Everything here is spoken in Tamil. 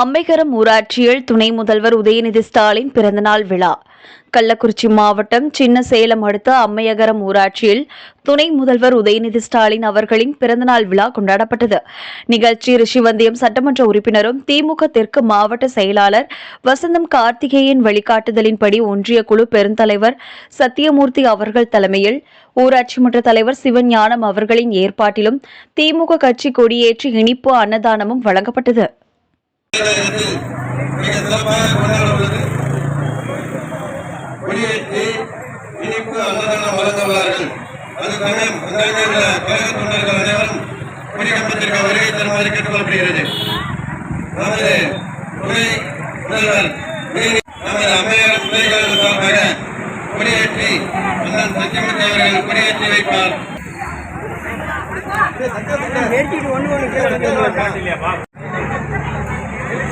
அம்மைகரம் ஊராட்சியில் துணை முதல்வர் உதயநிதி ஸ்டாலின் பிறந்தநாள் விழா. கள்ளக்குறிச்சி மாவட்டம் சின்ன சேலம் அடுத்த அம்மையகரம் ஊராட்சியில் துணை முதல்வர் உதயநிதி ஸ்டாலின் அவர்களின் பிறந்தநாள் விழா கொண்டாடப்பட்டது. நிகழ்ச்சி ரிஷிவந்தியம் சட்டமன்ற உறுப்பினரும் திமுக தெற்கு மாவட்ட செயலாளர் வசந்தம் கார்த்திகேயன் வழிகாட்டுதலின்படி ஒன்றிய குழு பெருந்தலைவர் சத்தியமூர்த்தி அவர்கள் தலைமையில் ஊராட்சி மன்ற தலைவர் சிவஞானம் அவர்களின் ஏற்பாட்டிலும் திமுக கட்சி கொடியேற்றி இனிப்பு அன்னதானமும் வழங்கப்பட்டது. தமிழகத்தில் மிக சிறப்பாக கொண்டாடப்பட்டது கொடியேற்றி இனிப்பு அன்னதானம் வழங்க உள்ளார்கள் அது சமயம் உள்ள கழக தொண்டர்கள் அனைவரும் கொடிக்கம்பத்திற்கு வருகை தருமாறு கேட்டுக்கொள்ளப்படுகிறது நமது துணை முதல்வர் உதயநிதி நமது அம்மையார் துணைக்காரர்கள் சார்பாக கொடியேற்றி அண்ணன் சத்தியமூர்த்தி அவர்கள் கொடியேற்றி வைப்பார்